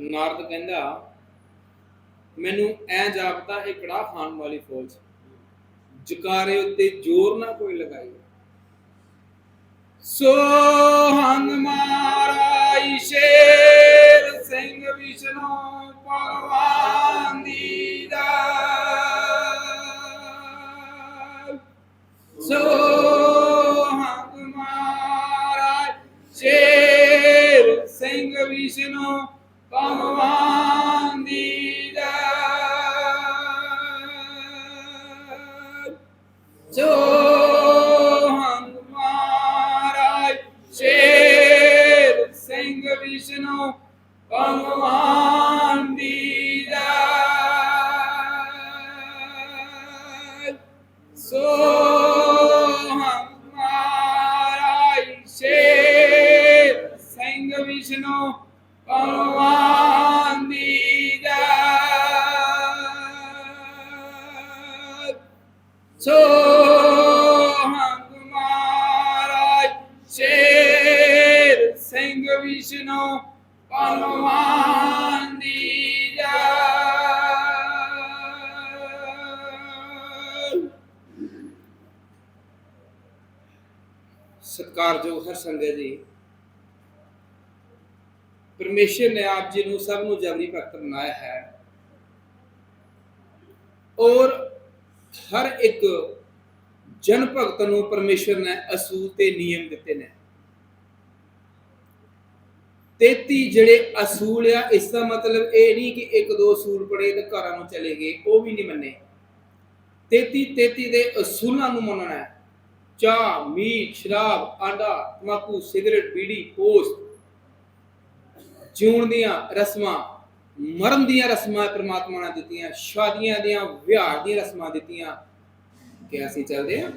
ਨਾਰਦ ਕਹਿੰਦਾ, ਮੈਨੂੰ ਐ ਜਾਪਦਾ ਇਹ ਕੜਾ ਖਾਣ ਵਾਲੀ ਫੌਜ ਜਕਾਰੇ ਉੱਤੇ ਜ਼ੋਰ ਨਾ ਕੋਈ ਲਗਾਈ ਸੋ ਹੰਗ ਮਾਰਾਈ ਜੋ ਹੰਗ ਮਹਾਰਾਜ ਸ਼ੇਰ ਸਿੰਘ ਵਿਸ਼ਨੂੰ ਭਗਵਾਨ ਦੀ ਦਾ ਸੋ ਹੰਗ ਮਹਾਰਾਜ ਸ਼ੇਰ ਸਿੰਘ ਸੋ ਹੰਗ ਮਹਾਰਾਜ ਸ਼ੇਰ ਸਿੰਘ ਵਿਸ਼ਨੂੰ ਭਗਵਾਨ ਦੀ ਜੈ ਸਤਿਕਾਰਯੋਗ ਹਰ ਸੰਗਤ ਜੀ। ਪਰਮੇਸ਼ਰ ਨੇ ਆਪ ਜੀ ਨੂੰ ਸਭ ਨੂੰ ਜਬਰੀ ਭਗਤ ਬਣਾਇਆ ਹੈ। ਔਰ ਹਰ ਇੱਕ ਜਨ ਭਗਤ ਨੂੰ ਪਰਮੇਸ਼ਰ ਨੇ ਅਸੂਲ ਤੇ ਨਿਯਮ ਦਿੱਤੇ ਨੇ। 33 ਜਿਹੜੇ ਅਸੂਲ ਆ, ਇਸ ਦਾ ਮਤਲਬ ਇਹ ਨਹੀਂ ਕਿ ਇੱਕ ਦੋ ਅਸੂਲ ਪੜੇ ਤੇ ਘਰਾਂ ਨੂੰ ਚਲੇ ਗਏ, ਉਹ ਵੀ ਨਹੀਂ ਮੰਨੇ। 33 33 ਦੇ ਅਸੂਲਾਂ ਨੂੰ ਮੰਨਣਾ ਹੈ। ਚਾਹ, ਮੀਟ, ਸ਼ਰਾਬ, ਆਂਡਾ ਤਮਾਕੂ ਸਿਗਰਟ, ਬੀੜੀ ਪੋਸਟ ਜਿਉਣ ਦੀਆਂ ਰਸਮਾਂ ਮਰਨ ਦੀਆਂ ਰਸਮਾਂ ਪ੍ਰਮਾਤਮਾ ਨੇ ਦਿੱਤੀਆਂ, ਸ਼ਾਦੀਆਂ ਦੀਆਂ ਵਿਆਹ ਦੀਆਂ ਰਸਮਾਂ ਦਿੱਤੀਆਂ ਕਿ ਅਸੀਂ ਚੱਲਦੇ ਆ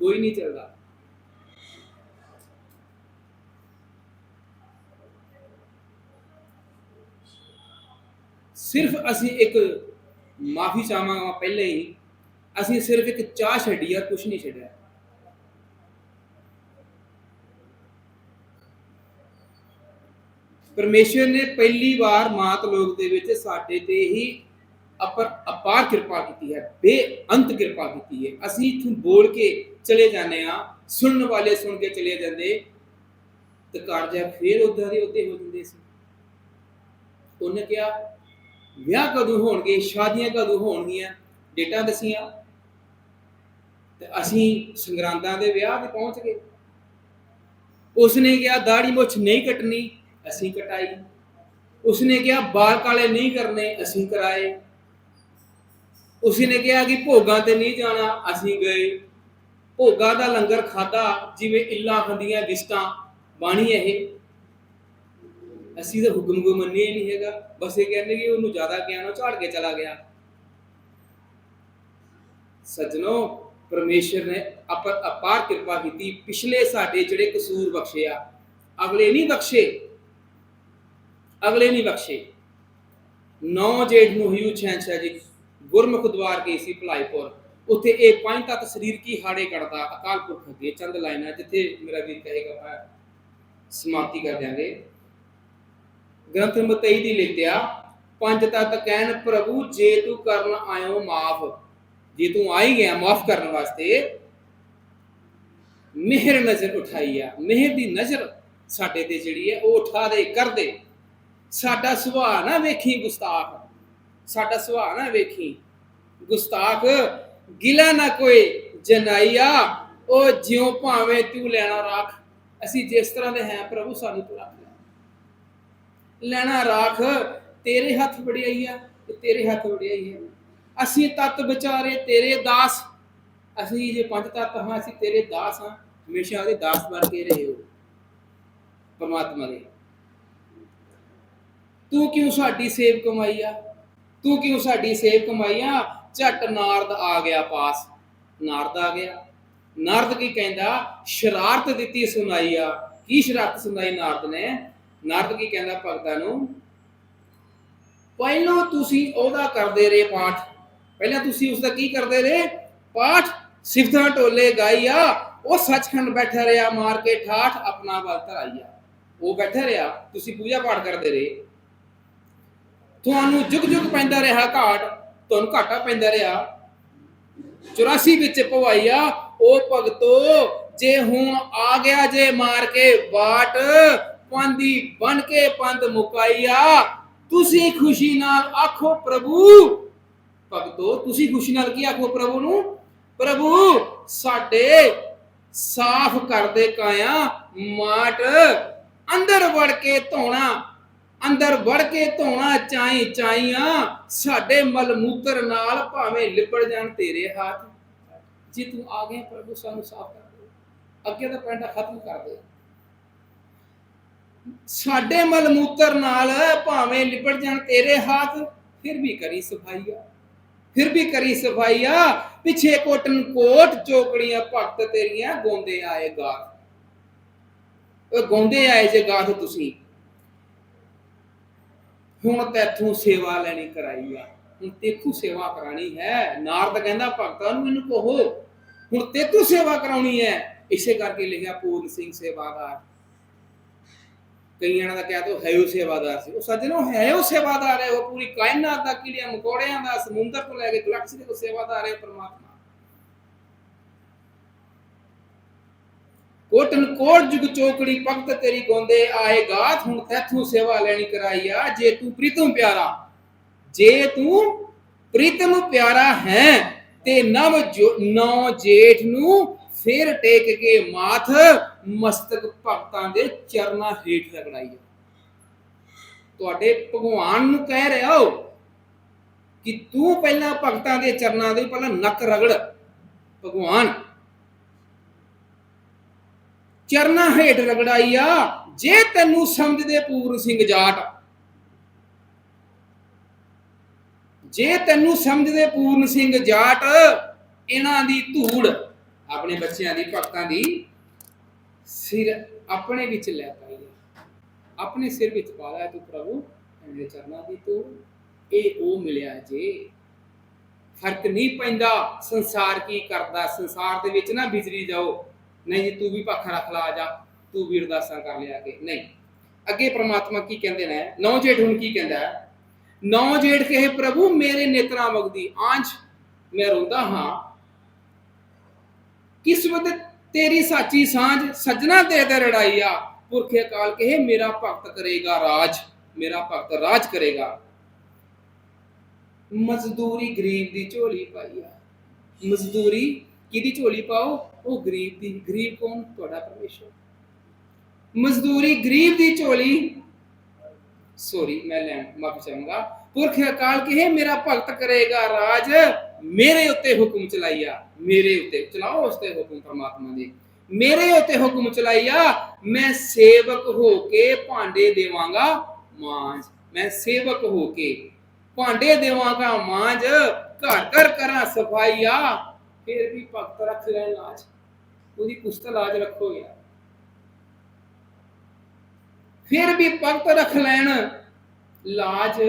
ਕੋਈ ਨਹੀਂ ਚੱਲਦਾ। ਸਿਰਫ ਅਸੀਂ ਇੱਕ ਮਾਫੀ ਚਾਹਾਂਗਾ ਪਹਿਲੇ ਹੀ, ਅਸੀਂ ਸਿਰਫ ਇੱਕ ਚਾਹ ਛੱਡੀ ਆ ਕੁਝ ਨਹੀਂ ਛੱਡਿਆ। ਪਰਮੇਸ਼ਰ ਨੇ ਪਹਿਲੀ ਵਾਰ ਮਾਤ ਲੋਕ ਦੇ ਵਿੱਚ ਸਾਡੇ ਤੇ ਹੀ ਅਪਰ ਅਪਾਰ ਕਿਰਪਾ ਕੀਤੀ ਹੈ, ਬੇਅੰਤ ਕਿਰਪਾ ਕੀਤੀ ਹੈ। ਅਸੀਂ ਇਥੋਂ ਬੋਲ ਕੇ ਚਲੇ ਜਾਂਦੇ ਆ ਸੁਣਨ ਵਾਲੇ ਸੁਣ ਕੇ ਚਲੇ ਜਾਂਦੇ। ਤੇ ਕਾਰਜਾ ਫੇਰ ਉਦਾਂ ਦੇ ਉੱਤੇ ਹੋ ਜਾਂਦੇ ਸੀ। ਉਹਨੇ ਕਿਹਾ, ਵਿਆਹ ਕਦੋਂ ਹੋਣਗੇ, ਸ਼ਾਦੀਆਂ ਕਦੋਂ ਹੋਣਗੀਆਂ, ਡੇਟਾਂ ਦਸੀਆਂ। ਤੇ ਅਸੀਂ ਸੰਗਰਾਂਦਾਂ ਦੇ ਵਿਆਹ ਤੇ ਪਹੁੰਚ ਗਏ। ਉਸਨੇ ਕਿਹਾ ਦਾੜੀ ਮੁੱਛ ਨਹੀਂ ਕੱਟਣੀ। ਅਸੀਂ ਕਟਾਈ। ਉਸਨੇ ਕਿਹਾ ਬਾਲ ਕਾਲੇ ਨਹੀਂ ਕਰਨੇ, ਅਸੀਂ ਕਰਾਏ। ਉਸਨੇ ਕਿਹਾ ਕਿ ਭੋਗਾਂ ਤੇ ਨਹੀਂ ਜਾਣਾ, ਅਸੀਂ ਗਏ। ਭੋਗਾਂ ਦਾ ਲੰਗਰ ਖਾਦਾ ਜਿਵੇਂ ਇੱਲਾਂ ਹੁੰਦੀਆਂ ਵਿਸਟਾਂ ਬਾਣੀ ਇਹ। ਅਸੀਂ ਤਾਂ ਹੁਕਮ ਕੋ ਮੰਨੇ ਨਹੀਂ ਹੈਗਾ। ਬਸ ਇਹ ਕਹਿੰਦੇ ਕਿ ਉਹਨੂੰ ਜ਼ਿਆਦਾ ਗਿਆਨ ਉਹ ਝਾੜ ਕੇ ਚਲਾ ਗਿਆ। ਸਜਣੋ, ਪਰਮੇਸ਼ਰ ਨੇ ਅਪਰ ਅਪਾਰ ਕਿਰਪਾ ਕੀਤੀ। ਪਿਛਲੇ ਸਾਡੇ ਜਿਹੜੇ ਕਸੂਰ ਬਖਸ਼ਿਆ ਅਗਲੇ ਨਹੀਂ ਬਖਸ਼ੇ। ਅਗਲੇ ਨਹੀਂ ਬਖਸ਼ੇ। ਨੌ ਜੇਠ ਨੂੰ ਹਿਊ ਛੈਂਛਾ ਜੀ, ਗੁਰਮੁਖ ਦਵਾਰ ਗਈ ਸੀ ਭਲਾਈਪੁਰ। ਉੱਥੇ ਇਹ ਪੰਜ ਤੱਤ ਸਰੀਰ ਕੀ ਹਾੜੇ ਕੱਢਦਾ, ਅਕਾਲ ਪੁਰਖ ਅੱਗੇ ਚੰਦ ਲਾਈਨਾਂ ਜਿੱਥੇ ਮੇਰਾ ਵੀਰ ਕਹੇਗਾ, ਮੈਂ ਸਮਾਪਤੀ ਕਰ ਦਿਆਂਗੇ। ਗ੍ਰੰਥ ਮਤਈ ਦੀ ਲਿਖਿਆ, ਪੰਜ ਤੱਤ ਕਹਿਣ, ਪ੍ਰਭੂ, ਜੇ ਤੂੰ ਕਰਨ ਆਇਓ ਮਾਫ, ਜੇ ਤੂੰ ਆਈ ਗਿਆ ਮਾਫ ਕਰਨ ਵਾਸਤੇ, ਮਿਹਰ ਨਜ਼ਰ ਉਠਾਈ ਆ। ਮਿਹਰ ਦੀ ਨਜ਼ਰ ਸਾਡੇ ਤੇ ਜਿਹੜੀ ਹੈ, ਉਹ ਉਠਾ ਦੇ, ਕਰ ਦੇ। ਸਾਡਾ ਸੁਭਾਅ ਨਾ ਵੇਖੀ ਗੁਸਤਾਖ। ਸਾਡਾ ਸੁਭਾਅ ਨਾ ਵੇਖੀ। ਗੁਸਤਾਖ, ਗਿਲਾ ਨਾ ਕੋਈ ਜਨਾਈਆ, ਉਹ ਜਿਉ ਭਾਵੇਂ ਤੂੰ ਲੈਣਾ ਰੱਖ। ਅਸੀਂ ਜਿਸ ਤਰ੍ਹਾਂ ਦੇ ਹੈ ਪ੍ਰਭੂ, ਸਾਨੂੰ ਤੂੰ ਰੱਖ ਲੈ। ਲੈਣਾ ਰੱਖ, ਤੇਰੇ ਹੱਥ ਵੜਿਆਈ ਆ ਤੇ ਤੇਰੇ ਹੱਥ ਵੜਿਆਈ ਆ ਅਸੀਂ ਤਤ ਵਿਚਾਰੇ ਤੇਰੇ ਦਾਸ। ਅਸੀਂ ਜੇ ਪੰਜ ਤਤ ਹਾਂ, ਅਸੀਂ ਤੇਰੇ ਦਾਸ ਹਾਂ। ਹਮੇਸ਼ਾ ਉਹਦੇ ਦਾਸ ਬਣ ਕੇ ਰਹੇ ਹੋ। ਪਰਮਾਤਮਾ ਦੇ। ਤੂੰ ਕਿਉਂ ਸਾਡੀ ਸੇਵ ਕਮਾਈ ਆ? ਤੂੰ ਕਿਉਂ ਸਾਡੀ ਸੇਵ ਕਮਾਈ ਆ? ਝਟ ਨਾਰਦ ਆ ਗਿਆ ਪਾਸ। ਨਾਰਦ ਆ ਗਿਆ। ਨਾਰਦ ਕੀ ਕਹਿੰਦਾ? ਸ਼ਰਾਰਤ ਦਿੱਤੀ ਸੁਣਾਈ ਆ। ਕੀ ਸ਼ਰਾਰਤ ਸੁਣਾਈ ਨਾਰਦ ਨੇ? ਨਾਰਦ ਕੀ ਕਹਿੰਦਾ ਭਗਤਾਂ ਨੂੰ? ਪਹਿਲਾਂ ਤੁਸੀਂ ਉਹਦਾ ਕਰਦੇ ਰਹੇ ਪਾਠ। ਪਹਿਲਾਂ ਤੁਸੀਂ ਉਸ ਦਾ ਕੀ ਕਰਦੇ ਰਹੇ? ਪਾਠ। ਸਿਫਤਾਂ ਟੋਲੇ ਗਾਈਆ ਉਹ ਸੱਚਖੰਡ ਬੈਠਾ ਰਿਹਾ, ਮਾਰ ਕੇ ਠਾਠ ਆਪਣਾ ਬਲ ਧਰਾਈਆ ਉਹ ਬੈਠਾ ਰਿਹਾ। ਤੁਸੀਂ ਪੂਜਾ ਪਾਠ ਕਰਦੇ ਰਹੇ। ਤੁਹਾਨੂੰ ਜੁਗ ਜੁਗ ਪੈਂਦਾ ਰਿਹਾ ਘਾਟ, ਤੁਹਾਨੂੰ ਘਾਟਾ ਪੈਂਦਾ ਰਿਹਾ। 84 ਵਿੱਚ ਪਵਾਈਆ ਉਹ ਭਗਤੋ, ਜੇ ਹੁਣ ਆ ਗਿਆ ਜੇ ਮਾਰ ਕੇ ਬਾਟ ਪੰਦੀ ਬਣ ਕੇ ਪੰਦ ਮੁਕਾਈਆ, ਤੁਸੀਂ ਖੁਸ਼ੀ ਨਾਲ ਆਖੋ ਪ੍ਰਭੂ। ਭਗਤੋ, ਤੁਸੀਂ ਖੁਸ਼ੀ ਨਾਲ ਕੀ ਆਖੋ ਪ੍ਰਭੂ ਨੂੰ? ਪ੍ਰਭੂ, ਸਾਡੇ ਸਾਫ਼ ਕਰਦੇ ਕਾਇਆ, ਮਾਟ ਅੰਦਰ ਵੜ ਕੇ ਧੋਣਾ ਅੰਦਰ ਵੜ ਕੇ ਧੋਣਾ ਚਾਈ ਚਾਈਆਂ ਸਾਡੇ ਮਲਮੂਤਰ ਨਾਲ ਭਾਵੇਂ ਲਿਪੜ ਜਾਣ ਤੇਰੇ ਹੱਥ। ਜੇ ਤੂੰ ਆ ਗਿਆ ਪ੍ਰਭੂ, ਸਾਨੂੰ ਸਾਫ਼ ਕਰ ਦੇ। ਅੱਗੇ ਦਾ ਪੈਂਡਾ ਖਤਮ ਕਰ ਦੇ। ਸਾਡੇ ਮਲ ਨਾਲ ਭਾਵੇਂ ਲਿਪੜ ਜਾਣ ਤੇਰੇ ਹੱਥ, ਫਿਰ ਵੀ ਕਰੀ ਸਫਾਈਆ। ਫਿਰ ਵੀ ਕਰੀ ਸਫਾਈਆ। ਪਿਛੇ ਕੋਟਨ ਕੋਟ, ਚੋਕੜੀਆਂ ਭਗਤ ਤੇਰੀਆਂ, ਗੋਂਦੇ ਆਏ ਗਾਥ। ਉਹ ਗੋਂਦੇ ਆਏ ਜੇ ਗਾਥ ਤੁਸੀਂ। ਹੁਣ ਤੈਥੋਂ ਸੇਵਾ ਲੈਣੀ ਕਰਾਈ ਆ। ਹੁਣ ਤੇਥੋਂ ਸੇਵਾ ਕਰਾਣੀ ਹੈ। ਨਾਰਦ ਕਹਿੰਦਾ ਭਗਤਾਂ ਨੂੰ ਮੈਨੂੰ ਕਹੋ। ਹੁਣ ਤੇਥੋਂ ਸੇਵਾ ਕਰਾਉਣੀ ਹੈ। ਇਸੇ ਕਰਕੇ ਲਿਖਿਆ ਪੂਰਨ ਸਿੰਘ ਸੇਵਾਦਾਰ। ਕਈ ਕਈਆਂ ਦਾ ਕਹਿ ਤੋ ਹੈ ਉਹ ਸੇਵਾਦਾਰ ਸੀ। ਉਹ ਸੱਜਣੋ, ਹੈ ਉਹ ਸੇਵਾਦਾਰ ਹੈ। ਉਹ ਪੂਰੀ ਕਾਇਨਾਤ ਦਾ ਕੀੜਿਆਂ ਮਕੌੜਿਆਂ ਦਾ ਸਮੁੰਦਰ ਤੋਂ ਲੈ ਕੇ ਗਲੈਕਸੀ ਦੇ ਸੇਵਾਦਾਰ ਹੈ ਪਰਮਾਤਮਾ। ਕੋਟਨ ਕੋਟ ਜੁਗ ਚੋਕੜੀ ਭਗਤ ਤੇਰੀ ਗੋਂਦੇ ਆਏ ਗਾਥ ਹੁਣ ਤੈਥੋਂ ਸੇਵਾ ਲੈਣੀ ਕਰਾਈ ਜੇ ਤੂੰ ਪ੍ਰੀਤਮ ਪਿਆਰਾ, ਜੇ ਤੂੰ ਪ੍ਰੀਤਮ ਪਿਆਰਾ ਹੈ, ਤੇ ਨਵ ਨੌ ਜੇਠ ਨੂੰ ਫਿਰ ਟੇਕ ਕੇ ਮਾਥ, ਮਸਤਕ ਭਗਤਾਂ ਦੇ ਚਰਨਾਂ ਹੇਠ ਰਗੜਾਈ ਤੁਹਾਡੇ ਭਗਵਾਨ ਨੂੰ ਕਹਿ ਰਿਹਾ ਹੋ ਕਿ ਤੂੰ ਪਹਿਲਾਂ ਭਗਤਾਂ ਦੇ ਚਰਨਾਂ ਦੇ ਪਹਿਲਾਂ ਨੱਕ ਰਗੜ, ਭਗਵਾਨ। ਚਰਨਾਂ ਹੇਠ ਰਗੜਾਈਆ ਜੇ ਤੈਨੂੰ ਸਮਝਦੇ ਪੂਰਨ ਸਿੰਘ ਜਾਟ। ਜੇ ਤੈਨੂੰ ਸਮਝਦੇ ਪੂਰਨ ਸਿੰਘ ਜਾਟ, ਇਹਨਾਂ ਦੀ ਧੂੜ, ਆਪਣੇ ਬੱਚਿਆਂ ਦੀ, ਭਗਤਾਂ ਦੀ ਸਿਰ ਆਪਣੇ ਵਿੱਚ ਲੈ ਪਾਈ ਆਪਣੇ ਸਿਰ ਵਿੱਚ ਪਾ ਲਿਆ ਤੂੰ ਪ੍ਰਭੂ, ਇਹਦੇ ਚਰਨਾਂ ਦੀ ਤੂੰ ਇਹ ਉਹ ਮਿਲਿਆ ਜੇ। ਫ਼ਰਕ ਨਹੀਂ ਪੈਂਦਾ ਸੰਸਾਰ ਕੀ ਕਰਦਾ, ਸੰਸਾਰ ਦੇ ਵਿੱਚ ਨਾ ਵਿਚਰੀ ਜਾਓ। ਨਹੀਂ ਜੀ, ਤੂੰ ਵੀ ਪੱਖ ਰੱਖ ਲਾ ਜਾ, ਤੂੰ ਵੀ ਅਰਦਾਸਾਂ ਕਰ ਲਿਆ ਕੇ। ਨਹੀਂ। ਅੱਗੇ ਪ੍ਰਮਾਤਮਾ ਕੀ ਕਹਿੰਦੇ ਨੇ? ਨੌ ਜੇਠ ਹੁਣ ਕੀ ਕਹਿੰਦਾ ਹੈ? ਨੌ ਜੇਠ ਕਹੇ, ਪ੍ਰਭੂ, ਮੇਰੇ ਨੇਤਰਾਂ ਵਗਦੀ ਆਂਝ, ਮੈਂ ਰੋਂਦਾ ਹਾਂ। ਕਿਸਮਤ ਤੇਰੀ ਸਾਚੀ ਸਾਂਝ, ਸਜਣਾ ਤੇ ਤੇ ਰੜਾਈਆ ਪੁਰਖੇ ਕਾਲ ਕਹੇ, ਮੇਰਾ ਭਗਤ ਕਰੇਗਾ ਰਾਜ, ਮੇਰਾ ਭਗਤ ਰਾਜ ਕਰੇਗਾ। ਮਜ਼ਦੂਰੀ ਗਰੀਬ ਦੀ ਝੋਲੀ ਪਾਈ ਆ। ਮਜ਼ਦੂਰੀ ਕਿਹਦੀ ਝੋਲੀ ਪਾਓ? ਉਹ ਗਰੀਬ ਦੀ, ਗਰੀਬ ਕੌਣ? ਤੁਹਾਡਾ ਪਰਮੇਸ਼ਰ ਮਜ਼ਦੂਰੀ ਗਰੀਬ ਦੀ ਝੋਲੀ। ਸੋਰੀ ਮੈਂ ਲੈਣ, ਮਾਫੀ ਚਾਹਾਂਗਾ। ਪੁਰਖ ਅਕਾਲ ਕਹੇ, ਮੇਰਾ ਭਗਤ ਕਰੇਗਾ ਰਾਜ। ਮੇਰੇ ਉੱਤੇ ਹੁਕਮ ਚਲਾਈਆ। ਮੇਰੇ ਉੱਤੇ ਚਲਾਓ ਉਸ ਤੇ ਹੁਕਮ ਪਰਮਾਤਮਾ ਦੇ। ਮੇਰੇ ਉੱਤੇ ਹੁਕਮ ਚਲਾਈਆ। ਮੈਂ ਸੇਵਕ ਹੋ ਕੇ ਭਾਂਡੇ ਦੇਵਾਂਗਾ ਮਾਂਜ। ਮੈਂ ਸੇਵਕ ਹੋ ਕੇ ਭਾਂਡੇ ਦੇਵਾਂਗਾ ਮਾਂਜ। ਘਰ ਘਰ ਕਰਾਂ ਸਫਾਈਆ। ਫਿਰ ਵੀ ਭਗਤ ਰੱਖ ਲੈ ਲਾਜ ਉਹਦੀ ਕੁਸ਼ਤ ਲਾਜ ਰੱਖੋ ਯਾਰ ਫਿਰ ਵੀ ਭਗਤ ਰੱਖ ਲੈਣ। ਲਾਜ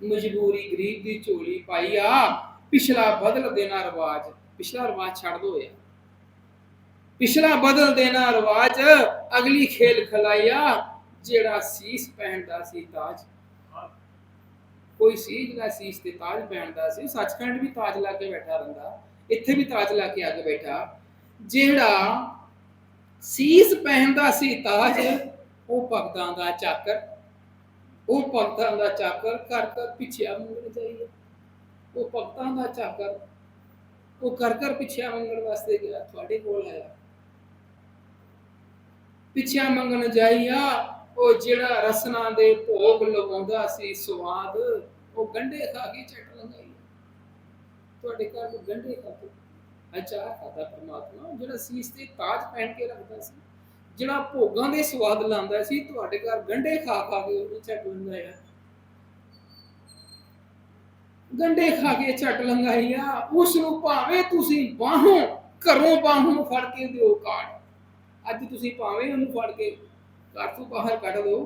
ਮਜਬੂਰੀ ਗਰੀਬ ਦੀ ਝੋਲੀ ਪਾਈ ਆ। ਪਿਛਲਾ ਬਦਲ ਦੇਣਾ ਰਵਾਜ। ਪਿਛਲਾ ਰਵਾਜ ਛੱਡ ਦੋ ਯਾਰ। ਪਿਛਲਾ ਬਦਲ ਦੇਣਾ ਰਵਾਜ। ਅਗਲੀ ਖੇਲ ਖਲਾਇਆ ਜਿਹੜਾ ਸੀਸ ਪਹਿਨਦਾ ਸੀ ਤਾਜ। ਕੋਈ ਸੀ ਜਿਹੜਾ ਸੀਸ ਤੇ ਤਾਜ ਪਹਿਨਦਾ ਸੀ। ਸੱਚਖੰਡ ਵੀ ਤਾਜ ਲਾ ਕੇ ਬੈਠਾ ਰਹਿੰਦਾ। ਇੱਥੇ ਵੀ ਤਾਜ ਲਾ ਕੇ ਆ ਕੇ ਬੈਠਾ। ਜਿਹੜਾ ਸੀਸ ਪਹਿਨਦਾ ਸੀ ਤਾਜ, ਉਹ ਭਗਤਾਂ ਦਾ ਚਾਕਰ, ਉਹ ਭਗਤਾਂ ਦਾ ਚਾਕਰ ਕਰ ਕਰ ਪਿੱਛੇ ਮੰਗਣ ਚਾਹੀਏ ਉਹ ਭਗਤਾਂ ਦਾ ਚਾਕਰ, ਉਹ ਕਰ ਕਰ ਪਿੱਛੇ ਮੰਗਣ ਵਾਸਤੇ ਗਿਆ ਤੁਹਾਡੇ ਕੋਲ ਆਇਆ। ਪਿੱਛੇ ਮੰਗਣ ਜਾਈਆ ਉਹ ਜਿਹੜਾ ਰਸਨਾ ਦੇ ਭੋਗ ਲਗਾਉਂਦਾ ਸੀ ਸਵਾਦ ਉਹ ਗੰਢੇ ਖਾ ਕੇ ਚੱਟ ਲੰਗਾਈ ਤੁਹਾਡੇ ਘਰ ਕੋ ਗੰਢੇ ਖਾ ਕੇ। ਅਚਾਰ ਖਾਦਾ ਪਰਮਾਤਮਾ, ਜਿਹੜਾ ਸੀਸ ਤੇ ਤਾਜ ਪਹਿਨ ਕੇ ਰੱਖਦਾ ਸੀ, ਜਿਹੜਾ ਭੋਗਾਂ ਦੇ ਸਵਾਦ ਲਾਂਦਾ ਸੀ, ਤੁਹਾਡੇ ਘਰ ਗੰਢੇ ਖਾ ਖਾ ਕੇ ਉਹ ਚੱਟ ਲੰਗਾਇਆ ਗੰਢੇ ਖਾ ਕੇ ਛੱਟ ਲੰਗਾਈਆ ਉਸ ਨੂੰ ਭਾਵੇਂ ਤੁਸੀਂ ਬਾਹੋਂ, ਘਰੋਂ ਬਾਹੋਂ ਫੜ ਕੇ ਦਿਓ ਕਾਟ ਅੱਜ ਤੁਸੀਂ ਭਾਵੇਂ ਉਹਨੂੰ ਫੜ ਕੇ ਘਰ ਤੋਂ ਬਾਹਰ ਕੱਢ ਦਿਓ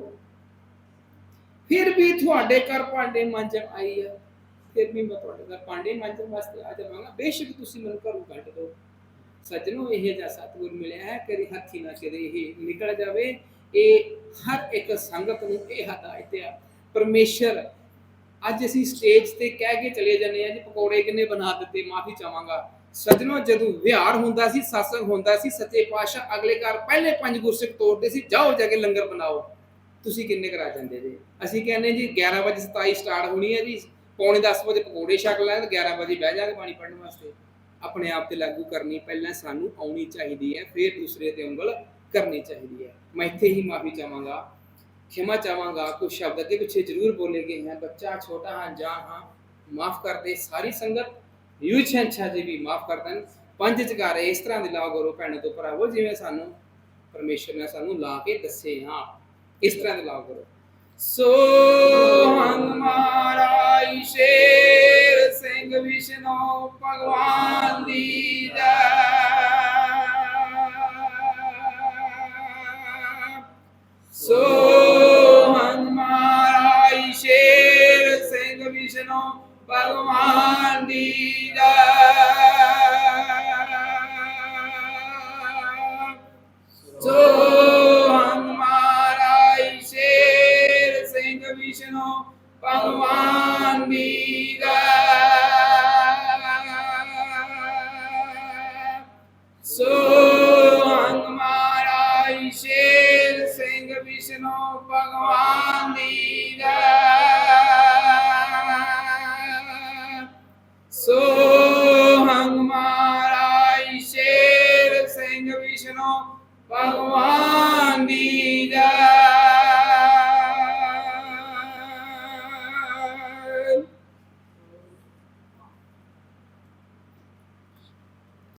ਫਿਰ ਵੀ ਤੁਹਾਡੇ ਘਰ ਭਾਂਡੇ ਮਾਂਜਣ ਆਈ ਆ। ਫਿਰ ਵੀ ਮੈਂ ਤੁਹਾਡੇ ਦਾ ਪਾਂਡੇ ਮਾਂਜਣ ਵਾਸਤੇ ਆ ਜਾਵਾਂਗਾ। ਬੇਸ਼ੱਕ ਤੁਸੀਂ ਮੈਨੂੰ ਘਰੋਂ ਕੱਢ ਦਿਓ। ਸੱਜਣੋ, ਇਹ ਜਿਹਾ ਸਤਿਗੁਰ ਮਿਲਿਆ ਹੈ ਕਰੀ ਹੱਥੀ ਨਾ ਕਰੇ ਇਹ ਨਿਕਲ ਜਾਵੇ। ਇਹ ਹਰ ਇੱਕ ਸੰਗਤ ਨੂੰ ਇਹ ਹਦਾਇਤ ਆ ਪਰਮੇਸ਼ਰ, ਅੱਜ ਅਸੀਂ ਸਟੇਜ ਤੇ ਕਹਿ ਕੇ ਚਲੇ ਜਾਂਦੇ ਆ ਜੀ, ਪਕੌੜੇ ਕਿੰਨੇ ਬਣਾ ਦਿੱਤੇ, ਮਾਫੀ ਚਾਹਾਂਗਾ। ਸੱਜਣੋ, ਜਦੋਂ ਵਿਹਾਰ ਹੁੰਦਾ ਸੀ satsang ਹੁੰਦਾ ਸੀ, ਸੱਚੇ ਪਾਤਸ਼ਾਹ ਅਗਲੇ ਘਰ ਪਹਿਲੇ ਪੰਜ ਗੁਰਸਿੱਖ ਤੋੜਦੇ ਸੀ, ਜਾਓ ਜਾ ਕੇ ਲੰਗਰ ਬਣਾਓ। ਤੁਸੀਂ ਕਿੰਨੇ ਕਰਾ ਜਾਂਦੇ ਜੀ? ਅਸੀਂ ਕਹਿੰਦੇ ਜੀ 11 ਵਜੇ 27 ਸਟਾਰਟ ਹੋਣੀ ਹੈ ਜੀ। ਪੌਣੇ 10 ਵਜੇ ਪਕੌੜੇ ਛਕ ਲੈਣ 11 ਵਜੇ ਬਹਿ ਜਾਗੇ ਪਾਣੀ ਪੜਨ ਵਾਸਤੇ। ਆਪਣੇ ਆਪ ਤੇ ਲਾਗੂ ਕਰਨੀ ਪਹਿਲਾਂ ਸਾਨੂੰ ਆਉਣੀ ਚਾਹੀਦੀ ਹੈ, ਫਿਰ ਦੂਸਰੇ ਤੇ ਉਂਗਲ ਕਰਨੀ ਚਾਹੀਦੀ ਹੈ। ਮੈਂ ਇੱਥੇ ਹੀ ਮਾਫੀ ਚਾਹਾਂਗਾ, ਖਿਮਾ ਚਾਹਾਂਗਾ ਕੁਝ ਸ਼ਬਦ ਅੱਗੇ ਪਿੱਛੇ ਜ਼ਰੂਰ ਬੋਲੇ ਗਏ ਹਨ। ਬੱਚਾ ਛੋਟਾ ਹਾਂ, ਜਾਂ ਹਾਂ, ਮਾਫ ਕਰਦੇ ਸਾਰੀ ਸੰਗਤ। ਯੂ ਛੰਛਾ ਜੀ ਵੀ ਮਾਫ ਕਰ ਦੇਣ। ਪੰਜ ਚਕਾਰੇ ਇਸ ਤਰ੍ਹਾਂ ਦੇ ਲਾ ਗੁਰੂ ਭੈਣ ਤੋਂ ਭਰਾਵੋ, ਜਿਵੇਂ ਸਾਨੂੰ ਪਰਮੇਸ਼ਰ ਨੇ ਸਾਨੂੰ ਲਾ ਕੇ ਦੱਸੇ ਹਾਂ। ਇਸ ਤਰ੍ਹਾਂ ਦੇ ਲਾ ਗੁਰੂ ਸੋ ਵਿਸ਼ਨੂੰ ਭਗਵਾਨ ਦੀ ਜੈ। ਸੋ ਹਮਾਰਾ ਸ਼ੇਰ ਸਿੰਘ ਵਿਸ਼ਨੂੰ ਭਗਵਾਨ ਦੀ ਜੈ।